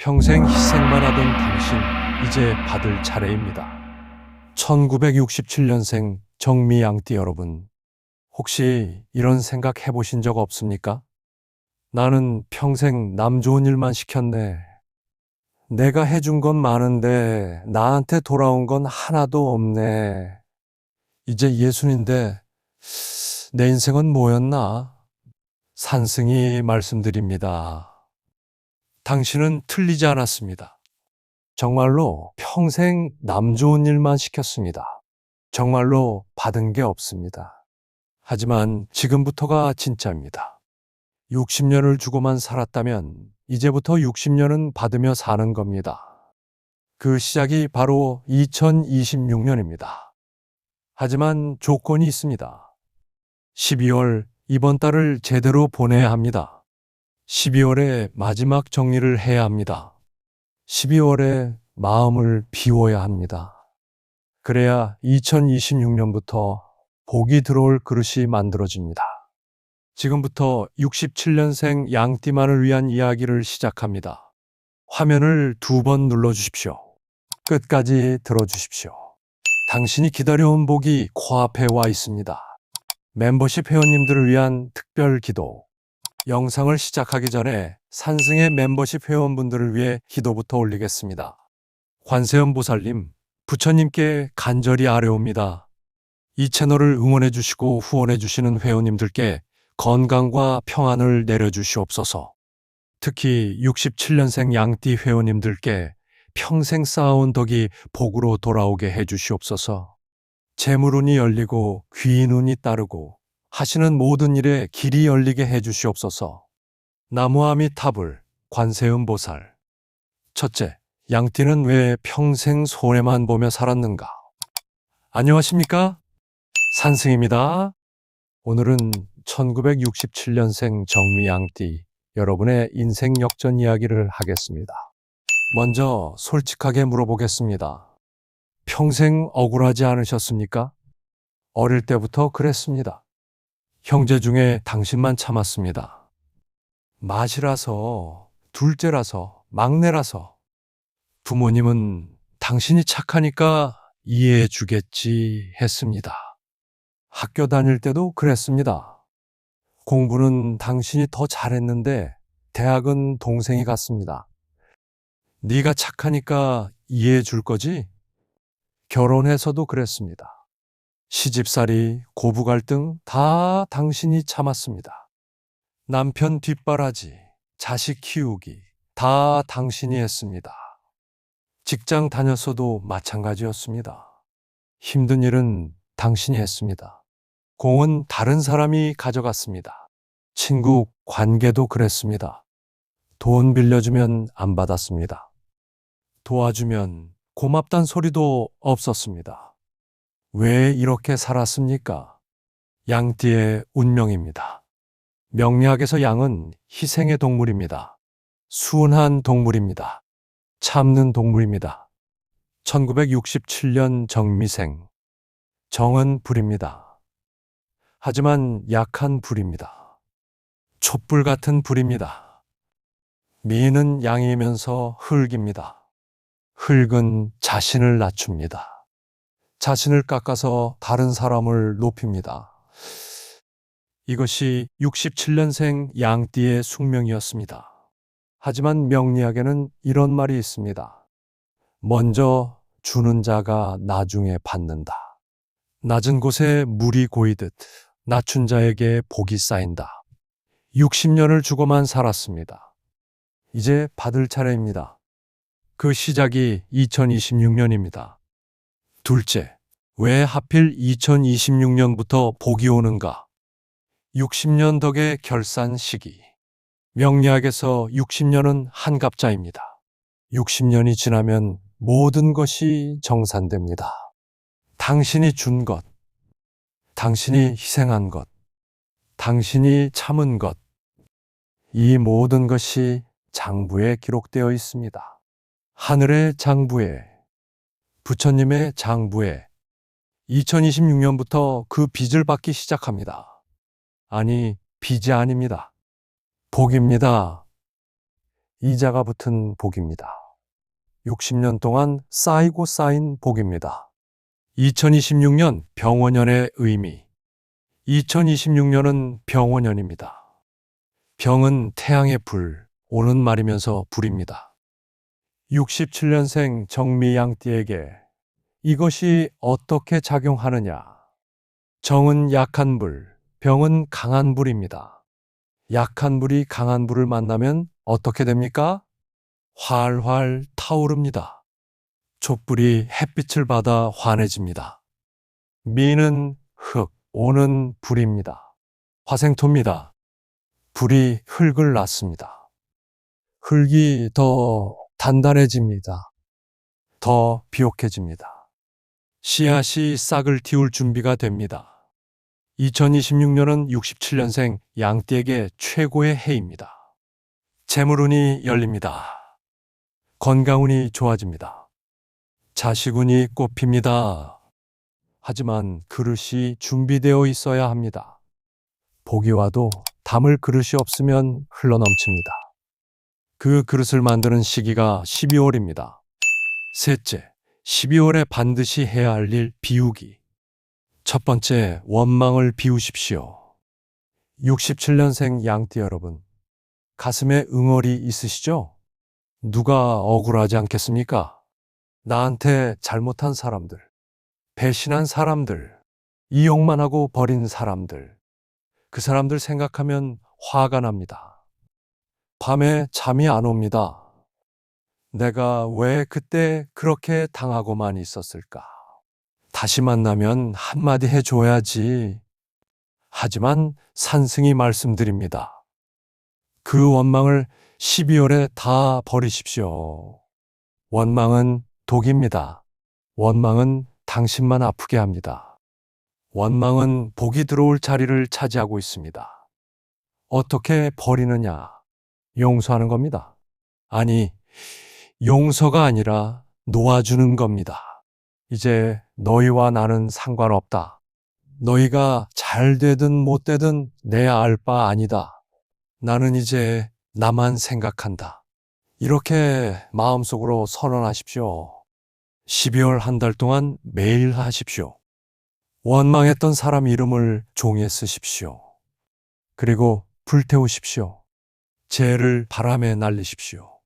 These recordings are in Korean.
평생 희생만 하던 당신, 이제 받을 차례입니다. 1967년생 정미 양띠 여러분, 혹시 이런 생각 해보신 적 없습니까? 나는 평생 남 좋은 일만 시켰네. 내가 해준 건 많은데 나한테 돌아온 건 하나도 없네. 이제 예순인데 내 인생은 뭐였나? 산승이 말씀드립니다. 당신은 틀리지 않았습니다. 정말로 평생 남 좋은 일만 시켰습니다. 정말로 받은 게 없습니다. 하지만 지금부터가 진짜입니다. 60년을 주고만 살았다면 이제부터 60년은 받으며 사는 겁니다. 그 시작이 바로 2026년입니다. 하지만 조건이 있습니다. 12월 이번 달을 제대로 보내야 합니다. 12월에 마지막 정리를 해야 합니다. 12월에 마음을 비워야 합니다. 그래야 2026년부터 복이 들어올 그릇이 만들어집니다. 지금부터 67년생 양띠만을 위한 이야기를 시작합니다. 화면을 두 번 눌러 주십시오. 끝까지 들어 주십시오. 당신이 기다려온 복이 코앞에 와 있습니다. 멤버십 회원님들을 위한 특별 기도. 영상을 시작하기 전에 산승의 멤버십 회원분들을 위해 기도부터 올리겠습니다. 관세음 보살님, 부처님께 간절히 아뢰옵니다. 이 채널을 응원해 주시고 후원해 주시는 회원님들께 건강과 평안을 내려주시옵소서. 특히 67년생 양띠 회원님들께 평생 쌓아온 덕이 복으로 돌아오게 해 주시옵소서. 재물운이 열리고 귀인운이 따르고 하시는 모든 일에 길이 열리게 해 주시옵소서. 나무아미 타불 관세음 보살. 첫째, 양띠는 왜 평생 손해만 보며 살았는가? 안녕하십니까? 산승입니다. 오늘은 1967년생 정미 양띠 여러분의 인생 역전 이야기를 하겠습니다. 먼저 솔직하게 물어보겠습니다. 평생 억울하지 않으셨습니까? 어릴 때부터 그랬습니다. 형제 중에 당신만 참았습니다. 맏이라서, 둘째라서, 막내라서. 부모님은 당신이 착하니까 이해해 주겠지 했습니다. 학교 다닐 때도 그랬습니다. 공부는 당신이 더 잘했는데 대학은 동생이 갔습니다. 네가 착하니까 이해해 줄 거지? 결혼해서도 그랬습니다. 시집살이, 고부 갈등 다 당신이 참았습니다. 남편 뒷바라지, 자식 키우기 다 당신이 했습니다. 직장 다녔어도 마찬가지였습니다. 힘든 일은 당신이 했습니다. 공은 다른 사람이 가져갔습니다. 친구 관계도 그랬습니다. 돈 빌려주면 안 받았습니다. 도와주면 고맙단 소리도 없었습니다. 왜 이렇게 살았습니까? 양띠의 운명입니다. 명리학에서 양은 희생의 동물입니다. 순한 동물입니다. 참는 동물입니다. 1967년 정미생. 정은 불입니다. 하지만 약한 불입니다. 촛불 같은 불입니다. 미는 양이면서 흙입니다. 흙은 자신을 낮춥니다. 자신을 깎아서 다른 사람을 높입니다. 이것이 67년생 양띠의 숙명이었습니다. 하지만 명리학에는 이런 말이 있습니다. 먼저 주는 자가 나중에 받는다. 낮은 곳에 물이 고이듯 낮춘 자에게 복이 쌓인다. 60년을 주고만 살았습니다. 이제 받을 차례입니다. 그 시작이 2026년입니다. 둘째, 왜 하필 2026년부터 복이 오는가? 60년 덕의 결산 시기. 명리학에서 60년은 한갑자입니다. 60년이 지나면 모든 것이 정산됩니다. 당신이 준 것, 당신이 희생한 것, 당신이 참은 것, 이 모든 것이 장부에 기록되어 있습니다. 하늘의 장부에, 부처님의 장부에 2026년부터 그 빚을 받기 시작합니다. 아니, 빚이 아닙니다. 복입니다. 이자가 붙은 복입니다. 60년 동안 쌓이고 쌓인 복입니다. 2026년 병원년의 의미. 2026년은 병원년입니다. 병은 태양의 불, 오는 말이면서 불입니다. 67년생 정미양띠에게 이것이 어떻게 작용하느냐? 정은 약한 불, 병은 강한 불입니다. 약한 불이 강한 불을 만나면 어떻게 됩니까? 활활 타오릅니다. 촛불이 햇빛을 받아 환해집니다. 미는 흙, 오는 불입니다. 화생토입니다. 불이 흙을 낳습니다. 흙이 더 단단해집니다. 더 비옥해집니다. 씨앗이 싹을 틔울 준비가 됩니다. 2026년은 67년생 양띠에게 최고의 해입니다. 재물운이 열립니다. 건강운이 좋아집니다. 자식운이 꽃핍니다. 하지만 그릇이 준비되어 있어야 합니다. 복이 와도 담을 그릇이 없으면 흘러넘칩니다. 그 그릇을 만드는 시기가 12월입니다. 셋째, 12월에 반드시 해야 할 일 비우기. 첫 번째, 원망을 비우십시오. 67년생 양띠 여러분, 가슴에 응어리 있으시죠? 누가 억울하지 않겠습니까? 나한테 잘못한 사람들, 배신한 사람들, 이용만 하고 버린 사람들, 그 사람들 생각하면 화가 납니다. 밤에 잠이 안 옵니다. 내가 왜 그때 그렇게 당하고만 있었을까? 다시 만나면 한마디 해줘야지. 하지만 산승이 말씀드립니다. 그 원망을 12월에 다 버리십시오. 원망은 독입니다. 원망은 당신만 아프게 합니다. 원망은 복이 들어올 자리를 차지하고 있습니다. 어떻게 버리느냐? 용서하는 겁니다. 아니, 용서가 아니라 놓아주는 겁니다. 이제 너희와 나는 상관없다. 너희가 잘 되든 못 되든 내 알 바 아니다. 나는 이제 나만 생각한다. 이렇게 마음속으로 선언하십시오. 12월 한 달 동안 매일 하십시오. 원망했던 사람 이름을 종이에 쓰십시오. 그리고 불태우십시오. 죄를 바람에 날리십시오.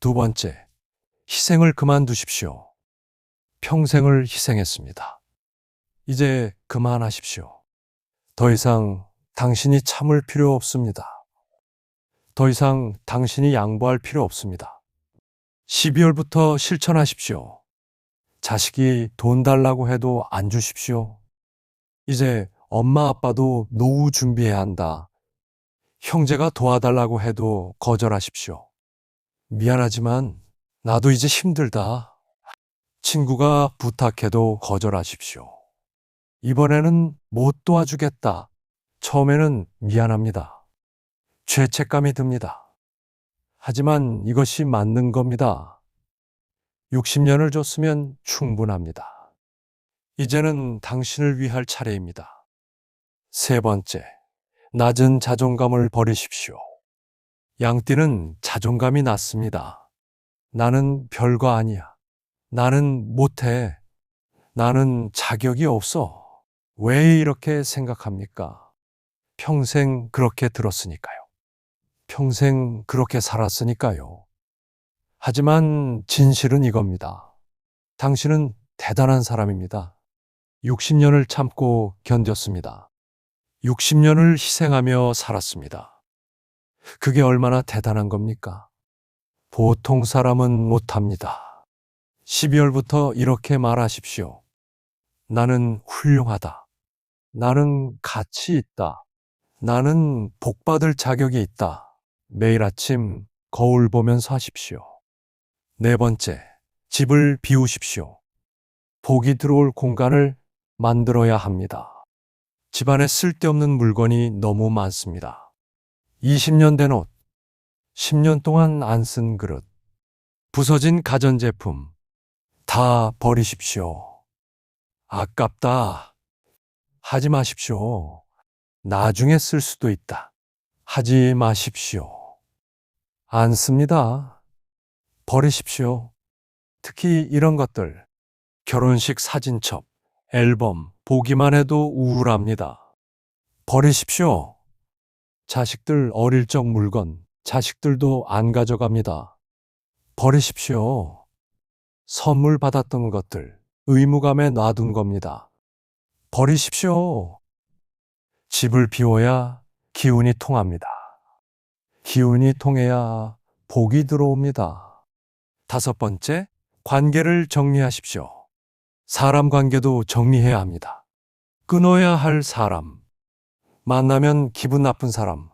두 번째, 희생을 그만두십시오. 평생을 희생했습니다. 이제 그만하십시오. 더 이상 당신이 참을 필요 없습니다. 더 이상 당신이 양보할 필요 없습니다. 12월부터 실천하십시오. 자식이 돈 달라고 해도 안 주십시오. 이제 엄마 아빠도 노후 준비해야 한다. 형제가 도와달라고 해도 거절하십시오. 미안하지만 나도 이제 힘들다. 친구가 부탁해도 거절하십시오. 이번에는 못 도와주겠다. 처음에는 미안합니다. 죄책감이 듭니다. 하지만 이것이 맞는 겁니다. 60년을 줬으면 충분합니다. 이제는 당신을 위할 차례입니다. 세 번째, 낮은 자존감을 버리십시오. 양띠는 자존감이 낮습니다. 나는 별거 아니야. 나는 못해. 나는 자격이 없어. 왜 이렇게 생각합니까? 평생 그렇게 들었으니까요. 평생 그렇게 살았으니까요. 하지만 진실은 이겁니다. 당신은 대단한 사람입니다. 60년을 참고 견뎠습니다. 60년을 희생하며 살았습니다. 그게 얼마나 대단한 겁니까? 보통 사람은 못합니다. 12월부터 이렇게 말하십시오. 나는 훌륭하다. 나는 가치 있다. 나는 복받을 자격이 있다. 매일 아침 거울 보면서 하십시오. 네 번째, 집을 비우십시오. 복이 들어올 공간을 만들어야 합니다. 집안에 쓸데없는 물건이 너무 많습니다. 20년 된 옷, 10년 동안 안 쓴 그릇, 부서진 가전제품, 다 버리십시오. 아깝다. 하지 마십시오. 나중에 쓸 수도 있다. 하지 마십시오. 않습니다. 버리십시오. 특히 이런 것들. 결혼식 사진첩, 앨범, 보기만 해도 우울합니다. 버리십시오. 자식들 어릴 적 물건, 자식들도 안 가져갑니다. 버리십시오. 선물 받았던 것들, 의무감에 놔둔 겁니다. 버리십시오. 집을 비워야 기운이 통합니다. 기운이 통해야 복이 들어옵니다. 다섯 번째, 관계를 정리하십시오. 사람 관계도 정리해야 합니다. 끊어야 할 사람. 만나면 기분 나쁜 사람.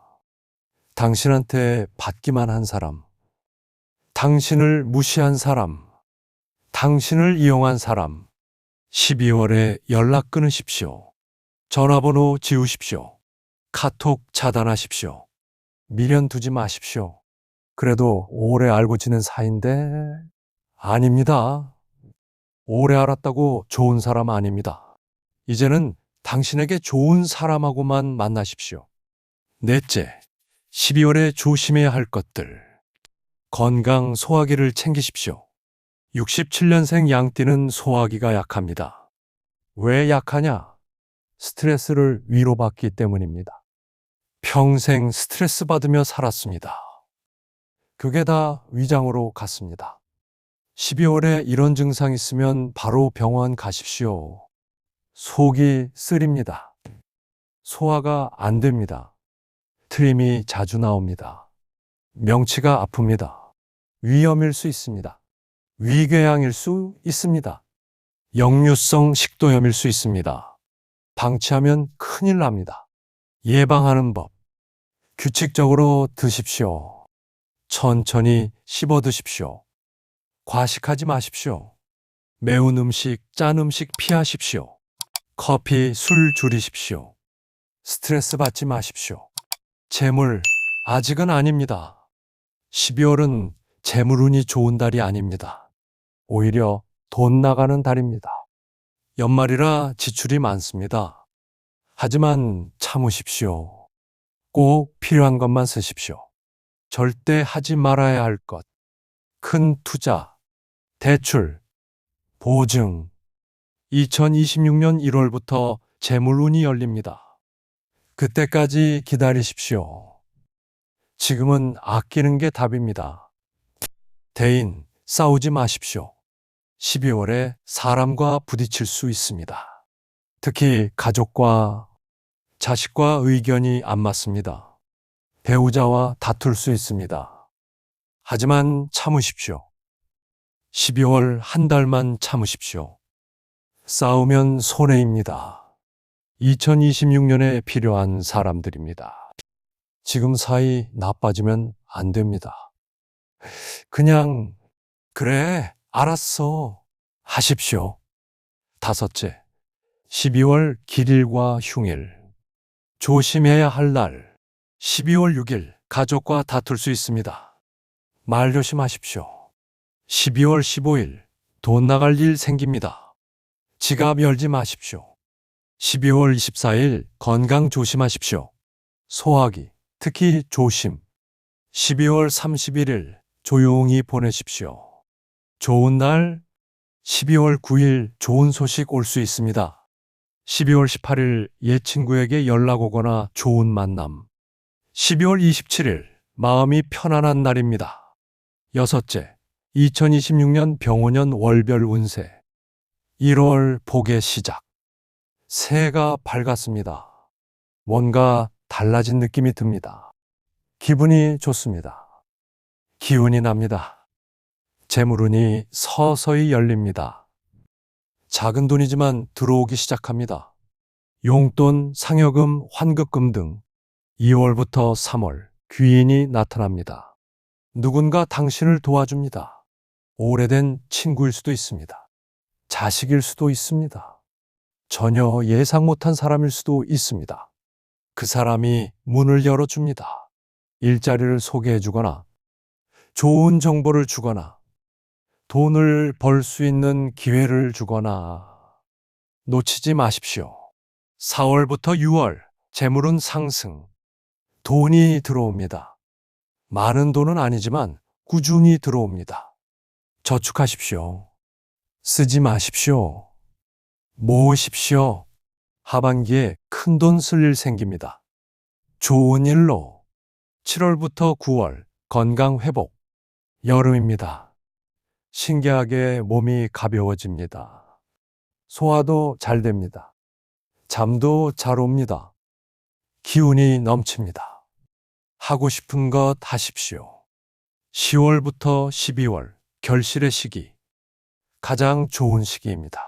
당신한테 받기만 한 사람. 당신을 무시한 사람. 당신을 이용한 사람. 12월에 연락 끊으십시오. 전화번호 지우십시오. 카톡 차단하십시오. 미련 두지 마십시오. 그래도 오래 알고 지낸 사이인데 아닙니다. 오래 알았다고 좋은 사람 아닙니다. 이제는 당신에게 좋은 사람하고만 만나십시오. 넷째, 12월에 조심해야 할 것들. 건강 소화기를 챙기십시오. 67년생 양띠는 소화기가 약합니다. 왜 약하냐? 스트레스를 위로받기 때문입니다. 평생 스트레스 받으며 살았습니다. 그게 다 위장으로 갔습니다. 12월에 이런 증상 있으면 바로 병원 가십시오. 속이 쓰립니다. 소화가 안 됩니다. 트림이 자주 나옵니다. 명치가 아픕니다. 위염일 수 있습니다. 위궤양일 수 있습니다. 역류성 식도염일 수 있습니다. 방치하면 큰일 납니다. 예방하는 법. 규칙적으로 드십시오. 천천히 씹어 드십시오. 과식하지 마십시오. 매운 음식, 짠 음식 피하십시오. 커피, 술 줄이십시오. 스트레스 받지 마십시오. 재물, 아직은 아닙니다. 12월은 재물운이 좋은 달이 아닙니다. 오히려 돈 나가는 달입니다. 연말이라 지출이 많습니다. 하지만 참으십시오. 꼭 필요한 것만 쓰십시오. 절대 하지 말아야 할 것. 큰 투자, 대출, 보증. 2026년 1월부터 재물운이 열립니다. 그때까지 기다리십시오. 지금은 아끼는 게 답입니다. 대인, 싸우지 마십시오. 12월에 사람과 부딪힐 수 있습니다. 특히 가족과 자식과 의견이 안 맞습니다. 배우자와 다툴 수 있습니다. 하지만 참으십시오. 12월 한 달만 참으십시오. 싸우면 손해입니다. 2026년에 필요한 사람들입니다. 지금 사이 나빠지면 안 됩니다. 그냥, 그래, 알았어. 하십시오. 다섯째, 12월 길일과 흉일. 조심해야 할 날. 12월 6일, 가족과 다툴 수 있습니다. 말 조심하십시오. 12월 15일, 돈 나갈 일 생깁니다. 지갑 열지 마십시오. 12월 24일, 건강 조심하십시오. 소화기, 특히 조심. 12월 31일, 조용히 보내십시오. 좋은 날, 12월 9일 좋은 소식 올 수 있습니다. 12월 18일 옛 친구에게 연락 오거나 좋은 만남. 12월 27일 마음이 편안한 날입니다. 여섯째, 2026년 병호년 월별 운세. 1월 복의 시작. 새해가 밝았습니다. 뭔가 달라진 느낌이 듭니다. 기분이 좋습니다. 기운이 납니다. 재물운이 서서히 열립니다. 작은 돈이지만 들어오기 시작합니다. 용돈, 상여금, 환급금 등 2월부터 3월 귀인이 나타납니다. 누군가 당신을 도와줍니다. 오래된 친구일 수도 있습니다. 자식일 수도 있습니다. 전혀 예상 못한 사람일 수도 있습니다. 그 사람이 문을 열어줍니다. 일자리를 소개해 주거나 좋은 정보를 주거나 돈을 벌 수 있는 기회를 주거나 놓치지 마십시오. 4월부터 6월 재물은 상승, 돈이 들어옵니다. 많은 돈은 아니지만 꾸준히 들어옵니다. 저축하십시오. 쓰지 마십시오. 모으십시오. 하반기에 큰 돈 쓸 일 생깁니다. 좋은 일로 7월부터 9월 건강 회복. 여름입니다. 신기하게 몸이 가벼워집니다. 소화도 잘 됩니다. 잠도 잘 옵니다. 기운이 넘칩니다. 하고 싶은 것 하십시오. 10월부터 12월 결실의 시기. 가장 좋은 시기입니다.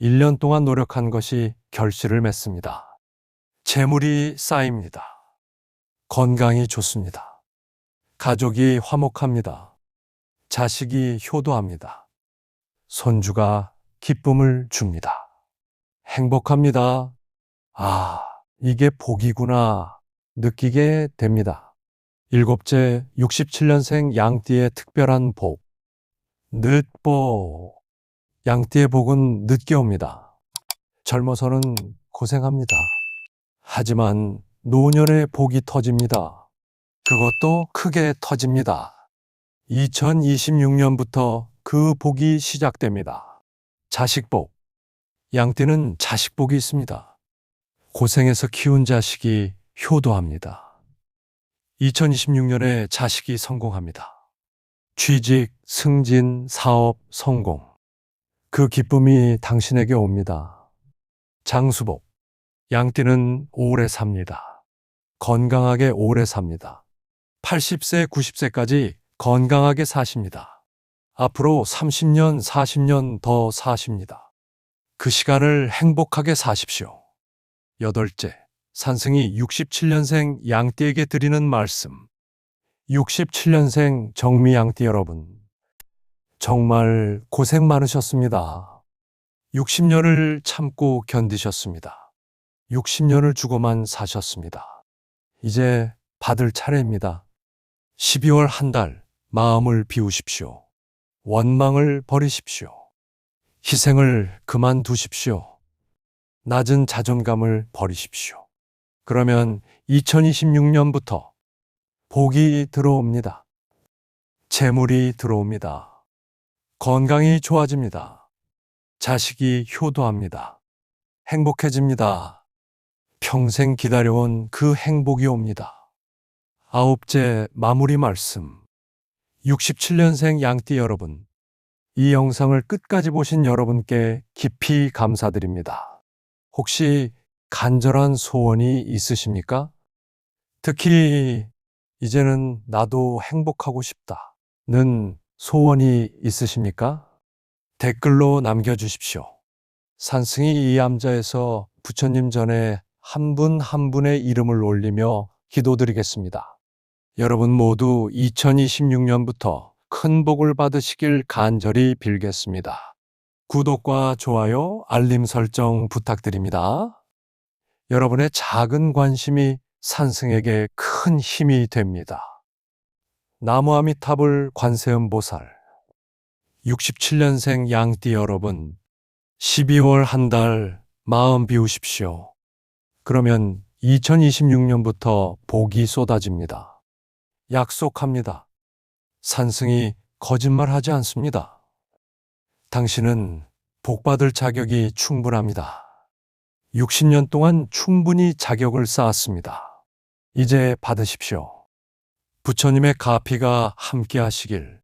1년 동안 노력한 것이 결실을 맺습니다. 재물이 쌓입니다. 건강이 좋습니다. 가족이 화목합니다. 자식이 효도합니다. 손주가 기쁨을 줍니다. 행복합니다. 아, 이게 복이구나 느끼게 됩니다. 일곱째 67년생 양띠의 특별한 복. 늦복. 양띠의 복은 늦게 옵니다. 젊어서는 고생합니다. 하지만 노년의 복이 터집니다. 그것도 크게 터집니다. 2026년부터 그 복이 시작됩니다. 자식복. 양띠는 자식복이 있습니다. 고생해서 키운 자식이 효도합니다. 2026년에 자식이 성공합니다. 취직, 승진, 사업, 성공. 그 기쁨이 당신에게 옵니다. 장수복. 양띠는 오래 삽니다. 건강하게 오래 삽니다. 80세, 90세까지 건강하게 사십니다. 앞으로 30년, 40년 더 사십니다. 그 시간을 행복하게 사십시오. 여덟째, 산승이 67년생 양띠에게 드리는 말씀. 67년생 정미 양띠 여러분. 정말 고생 많으셨습니다. 60년을 참고 견디셨습니다. 60년을 주고만 사셨습니다. 이제 받을 차례입니다. 12월 한 달 마음을 비우십시오. 원망을 버리십시오. 희생을 그만두십시오. 낮은 자존감을 버리십시오. 그러면 2026년부터 복이 들어옵니다. 재물이 들어옵니다. 건강이 좋아집니다. 자식이 효도합니다. 행복해집니다. 평생 기다려온 그 행복이 옵니다. 아홉째 마무리 말씀. 67년생 양띠 여러분, 이 영상을 끝까지 보신 여러분께 깊이 감사드립니다. 혹시 간절한 소원이 있으십니까? 특히 이제는 나도 행복하고 싶다 는 소원이 있으십니까? 댓글로 남겨주십시오. 산승이 이 암자에서 부처님 전에 한분한 분의 이름을 올리며 기도드리겠습니다. 여러분 모두 2026년부터 큰 복을 받으시길 간절히 빌겠습니다. 구독과 좋아요, 알림 설정 부탁드립니다. 여러분의 작은 관심이 산승에게 큰 힘이 됩니다. 나무아미타불 관세음 보살 67년생 양띠 여러분 12월 한 달 마음 비우십시오. 그러면 2026년부터 복이 쏟아집니다. 약속합니다. 산승이 거짓말하지 않습니다. 당신은 복받을 자격이 충분합니다. 60년 동안 충분히 자격을 쌓았습니다. 이제 받으십시오. 부처님의 가피가 함께 하시길